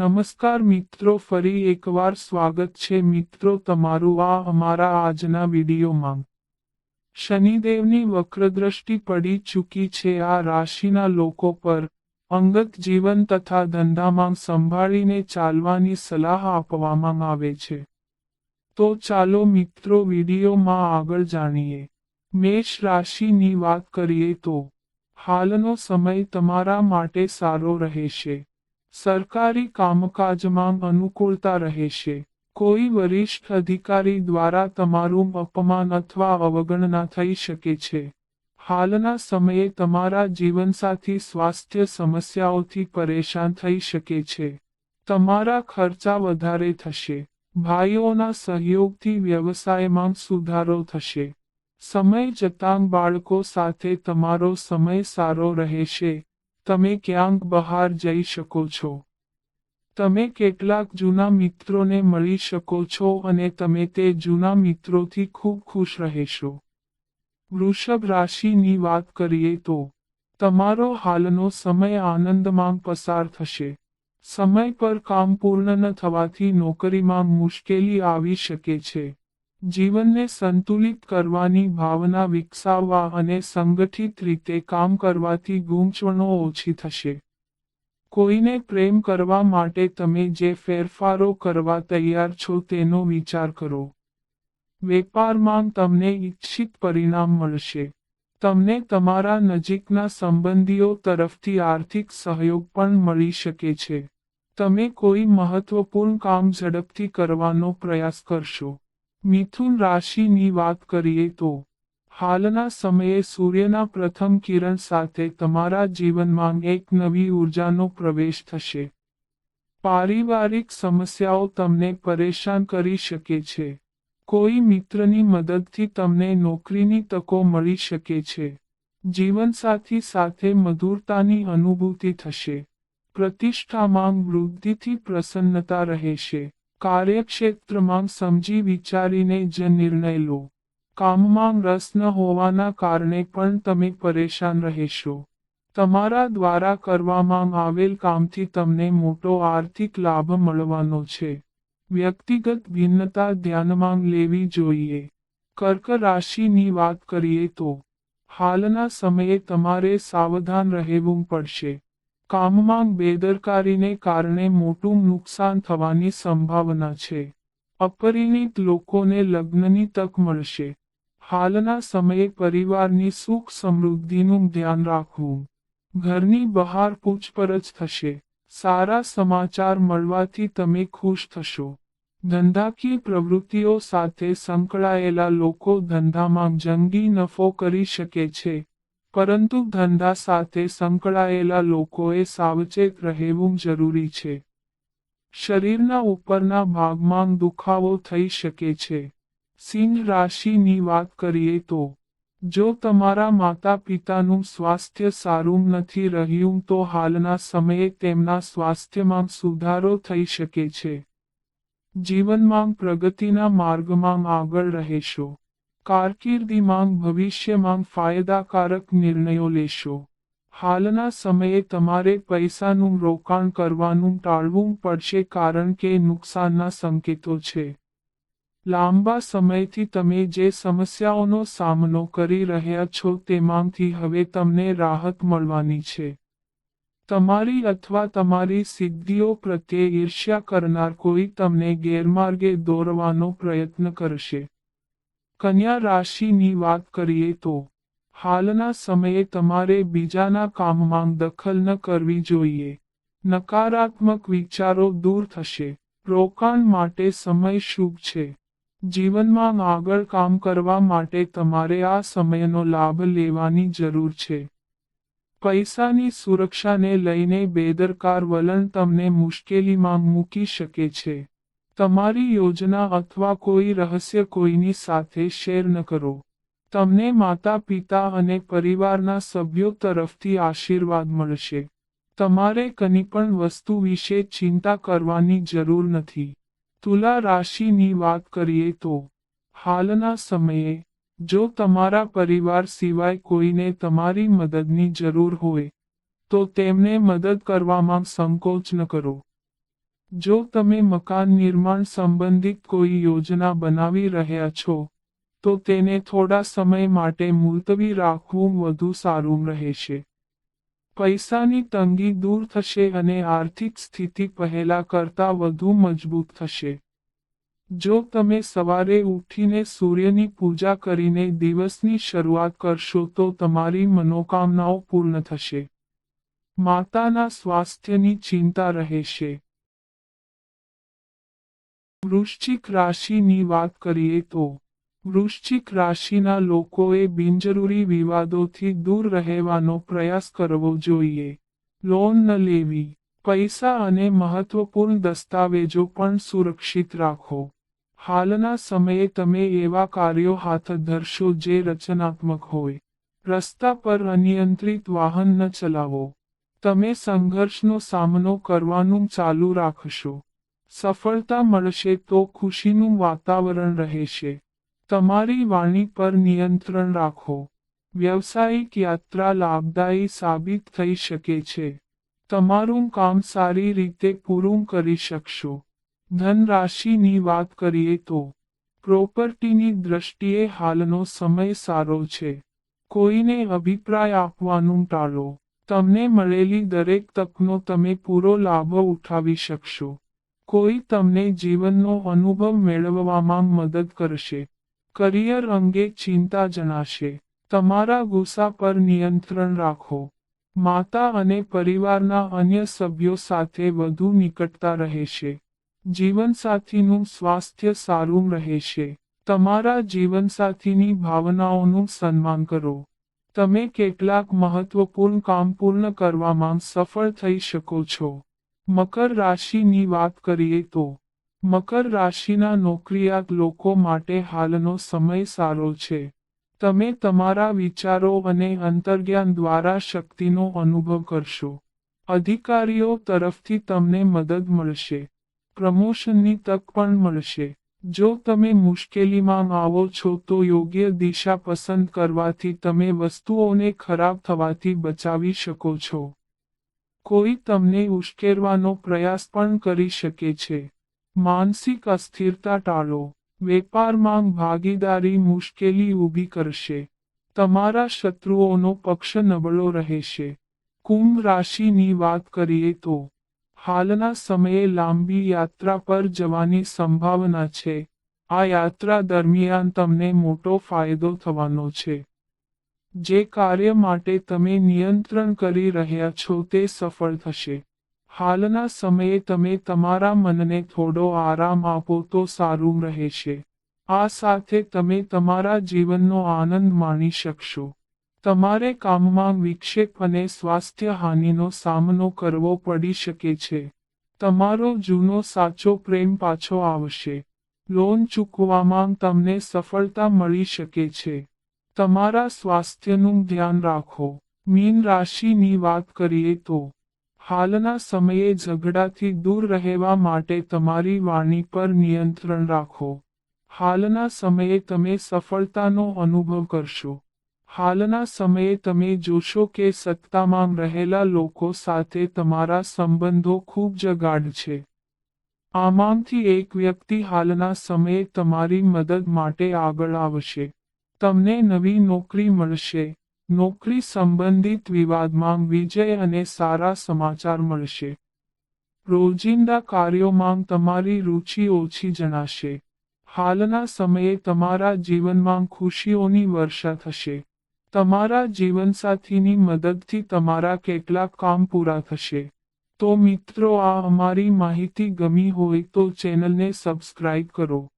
નમસ્કાર મિત્રો, ફરી એકવાર સ્વાગત છે મિત્રો તમારું આ અમારા આજના વિડીયોમાં. શનિદેવની વક્રદ્રષ્ટિ પડી ચૂકી છે. આ રાશિના લોકો પર અંગત જીવન તથા ધંધામાં સંભાળીને ચાલવાની સલાહ આપવામાં આવે છે. તો ચાલો મિત્રો વિડીયોમાં આગળ જાણીએ. મેષ રાશિની વાત કરીએ તો, હાલનો સમય તમારા માટે સારો રહેશે. સરકારી કામકાજમાં અનુકૂળતા રહેશે કોઈ વરિષ્ઠ અધિકારી દ્વારા તમારું અપમાન અથવા અવગણના થઈ શકે છે. હાલના સમયે તમારા જીવનસાથી સ્વાસ્થ્ય સમસ્યાઓથી પરેશાન થઈ શકે છે. તમારા ખર્ચા વધારે થશે. ભાઈઓના સહયોગથી વ્યવસાયમાં સુધારો થશે. સમય જતાં બાળકો સાથે તમારો સમય સારો રહેશે. તમે ક્યાંક બહાર જઈ શકો છો. તમે કેટલાક જૂના મિત્રોને મળી શકો છો અને તમે તે જૂના મિત્રોથી ખૂબ ખુશ રહેશો. વૃષભ રાશિની વાત કરીએ તો, તમારો હાલનો સમય આનંદમાં પસાર થશે. સમય પર કામ પૂર્ણ ન થવાથી નોકરીમાં મુશ્કેલી આવી શકે છે. જીવનને સંતુલિત કરવાની ભાવના વિકસાવવા અને સંગઠિત રીતે કામ કરવાથી ગૂંચવણો ઓછી થશે. કોઈને પ્રેમ કરવા માટે તમે જે ફેરફારો કરવા તૈયાર છો તેનો વિચાર કરો. વેપારમાં તમને ઈચ્છિત પરિણામ મળશે. તમને તમારા નજીકના સંબંધીઓ તરફથી આર્થિક સહયોગ પણ મળી શકે છે. તમે કોઈ મહત્વપૂર્ણ કામ ઝડપથી કરવાનો પ્રયાસ કરશો. મિથુન રાશિની વાત કરીએ તો, હાલના સમયે સૂર્યના પ્રથમ કિરણ સાથે તમારા જીવનમાં એક નવી ઉર્જાનો પ્રવેશ થશે. પારિવારિક સમસ્યાઓ તમને પરેશાન કરી શકે છે. કોઈ મિત્રની મદદથી તમને નોકરીની તકો મળી શકે છે. જીવનસાથી સાથે મધુરતાની અનુભૂતિ થશે. પ્રતિષ્ઠામાં વૃદ્ધિથી પ્રસન્નતા રહેશે. કાર્યક્ષેત્રમાં સમજી વિચારીને જ નિર્ણય લો. કામમાં રસ ન હોવાના કારણે પણ તમે પરેશાન રહેશો. તમારા દ્વારા કરવામાં આવેલ કામથી તમને મોટો આર્થિક લાભ મળવાનો છે. વ્યક્તિગત ભિન્નતા ધ્યાનમાં લેવી જોઈએ. કર્ક રાશિની વાત કરીએ તો, હાલના સમયે તમારે સાવધાન રહેવું પડશે. કામમાં બેદરકારીને કારણે મોટું નુકસાન થવાની સંભાવના છે. અપરિણિત લોકોને લગ્નની તક મળશે. હાલના સમયે પરિવારની સુખ સમૃદ્ધિનું ધ્યાન રાખવું. ઘરની બહાર પૂછપરછ થશે. સારા સમાચાર મળવાથી તમે ખુશ થશો. ધંધાકીય પ્રવૃત્તિઓ સાથે સંકળાયેલા લોકો ધંધામાં જંગી નફો કરી શકે છે. પરંતુ ધંધા સાથે સંકળાયેલા લોકોએ સાવચેત રહેવું જરૂરી છે. શરીરના ઉપરના ભાગમાં દુખાવો થઈ શકે છે. સિંહ રાશિની વાત કરીએ તો, જો તમારા માતા પિતાનું સ્વાસ્થ્ય સારું નથી રહ્યું તો હાલના સમયે તેમના સ્વાસ્થ્યમાં સુધારો થઈ શકે છે. જીવનમાં પ્રગતિના માર્ગમાં આગળ રહેશો. કારકિર્દીમાં ભવિષ્યમાં ફાયદાકારક નિર્ણયો લેશો. હાલના સમયે તમારે પૈસાનું રોકાણ કરવાનું ટાળવું પડશે કારણ કે નુકસાનના સંકેતો છે. લાંબા સમયથી તમે જે સમસ્યાઓનો સામનો કરી રહ્યા છો તેમાંથી હવે તમને રાહત મળવાની છે. તમારી અથવા તમારી સિદ્ધિઓ પ્રત્યે ઈર્ષ્યા કરનાર કોઈ તમને ગેરમાર્ગે દોરવાનો પ્રયત્ન કરશે. કન્યા રાશિની વાત કરીએ તો, હાલના સમયે તમારે બીજાના કામમાં દખલ ન કરવી જોઈએ. નકારાત્મક વિચારો દૂર થશે. રોકાણ માટે સમય શુભ છે. જીવનમાં આગળ કામ કરવા માટે તમારે આ સમયનો લાભ લેવાની જરૂર છે. પૈસાની સુરક્ષાને લઈને બેદરકાર વલણ તમને મુશ્કેલીમાં મૂકી શકે છે. તમારી યોજના અથવા કોઈ રહસ્ય કોઈની સાથે શેર ન કરો. તમને માતા, પિતા અને પરિવારના સભ્યો તરફથી આશીર્વાદ મળશે. તમારે કની પણ વસ્તુ વિશે ચિંતા કરવાની જરૂર નથી. તુલા રાશિની વાત કરીએ તો, હાલના સમયે, જો તમારા પરિવાર સિવાય કોઈને તમારી મદદની જરૂર હોય, તો તેમને મદદ કરવામાં સંકોચ ન કરો. જો તમે મકાન નિર્માણ સંબંધિત કોઈ યોજના બનાવી રહ્યા છો, તો તેને થોડા સમય માટે મુલતવી રાખવું વધુ સારું રહેશે. પૈસાની તંગી દૂર થશે અને આર્થિક સ્થિતિ પહેલા કરતાં વધુ મજબૂત થશે. જો તમે સવારે ઉઠીને સૂર્યની પૂજા કરીને દિવસની શરૂઆત કરશો તો તમારી મનોકામનાઓ પૂર્ણ થશે. માતાના સ્વાસ્થ્યની ચિંતા રહેશે. વૃશ્ચિક રાશિની વાત કરીએ તો, વૃશ્ચિક રાશિના લોકોએ બિનજરૂરી વિવાદોથી દૂર રહેવાનો પ્રયાસ કરવો જોઈએ. લોન ન લેવી, પૈસા અને મહત્વપૂર્ણ દસ્તાવેજો પણ સુરક્ષિત રાખો. હાલના સમયે તમે એવા કાર્યો હાથ ધરશો જે રચનાત્મક હોય. રસ્તા પર અનિયંત્રિત વાહન ન ચલાવો. તમે સંઘર્ષનો સામનો કરવાનું ચાલુ રાખશો. સફળતા મળશે તો ખુશીનું વાતાવરણ રહેશે. તમારી વાણી પર નિયંત્રણ રાખો. વ્યવસાયિક યાત્રા લાભદાયી સાબિત થઈ શકે છે. તમારું કામ સારી રીતે પૂરું કરી શકશો. ધનરાશિની વાત કરીએ તો, પ્રોપર્ટીની દ્રષ્ટિએ હાલનો સમય સારો છે. કોઈને અભિપ્રાય આપવાનું ટાળો. તમને મળેલી દરેક તકનો તમે પૂરો લાભ ઉઠાવી શકશો. કોઈ તમને જીવનનો અનુભવ મેળવવામાં મદદ કરશે. કરિયર અંગે ચિંતા જણાશે. તમારા ગુસ્સા પર નિયંત્રણ રાખો. માતા અને પરિવારના અન્ય સભ્યો સાથે વધુ નિકટતા રહેશે. જીવનસાથીનું સ્વાસ્થ્ય સારું રહેશે. તમારા જીવનસાથીની ભાવનાઓનું સન્માન કરો. તમે કેટલાક મહત્વપૂર્ણ કામ પૂર્ણ કરવામાં સફળ થઈ શકો છો. મકર રાશિની વાત કરીએ તો, મકર રાશિના નોકરિયાત લોકો માટે હાલનો સમય સારો છે. તમે તમારા વિચારો અને અંતર્જ્ઞાન દ્વારા શક્તિનો અનુભવ કરશો. અધિકારીઓ તરફથી તમને મદદ મળશે. પ્રમોશનની તક પણ મળશે. જો તમે મુશ્કેલીમાં આવો છો તો યોગ્ય દિશા પસંદ કરવાથી તમે વસ્તુઓને ખરાબ થવાથી બચાવી શકો છો. કોઈ તમને ઉશ્કેરવાનો પ્રયાસ પણ કરી શકે છે. માનસિક અસ્થિરતા ટાળો. વેપારમાં ભાગીદારી મુશ્કેલી ઊભી કરશે. તમારા શત્રુઓનો પક્ષ નબળો રહેશે. કુંભ રાશિની વાત કરીએ તો, હાલના સમયે લાંબી યાત્રા પર જવાની સંભાવના છે. આ યાત્રા દરમિયાન તમને મોટો ફાયદો થવાનો છે. જે કાર્ય માટે તમે નિયંત્રણ કરી રહ્યા છો તે સફળ થશે. હાલના સમયે તમે તમારા મનને થોડો આરામ આપો તો સારું રહેશે. આ સાથે તમે તમારા જીવનનો આનંદ માણી શકશો. તમારે કામમાં વિક્ષેપ અને સ્વાસ્થ્ય હાનિનો સામનો કરવો પડી શકે છે. તમારો જૂનો સાચો પ્રેમ પાછો આવશે. લોન ચૂકવામાં તમને સફળતા મળી શકે છે. તમારા સ્વાસ્થ્યનું ધ્યાન રાખો. મીન રાશિની વાત કરીએ તો, હાલના સમયે ઝઘડાથી દૂર રહેવા માટે તમારી વાણી પર નિયંત્રણ રાખો. હાલના સમયે તમે સફળતાનો અનુભવ કરશો. હાલના સમયે તમે જોશો કે સત્તામાં રહેલા લોકો સાથે તમારા સંબંધો ખૂબ જ ગાઢ છે. આમાંથી એક વ્યક્તિ હાલના સમયે તમારી મદદ માટે આગળ આવશે. તમને નવી નોકરી મળશે. નોકરી સંબંધિત વિવાદમાં વિજય અને સારા સમાચાર મળશે. રોજિંદા કાર્યોમાં તમારી રુચિ ઓછી જણાશે. હાલના સમયે તમારા જીવનમાં ખુશીઓની વર્ષા થશે. તમારા જીવનસાથીની મદદથી તમારા કેટલાક કામ પૂરા થશે. તો મિત્રો, આ અમારી માહિતી ગમી હોય તો ચેનલને સબસ્ક્રાઇબ કરો.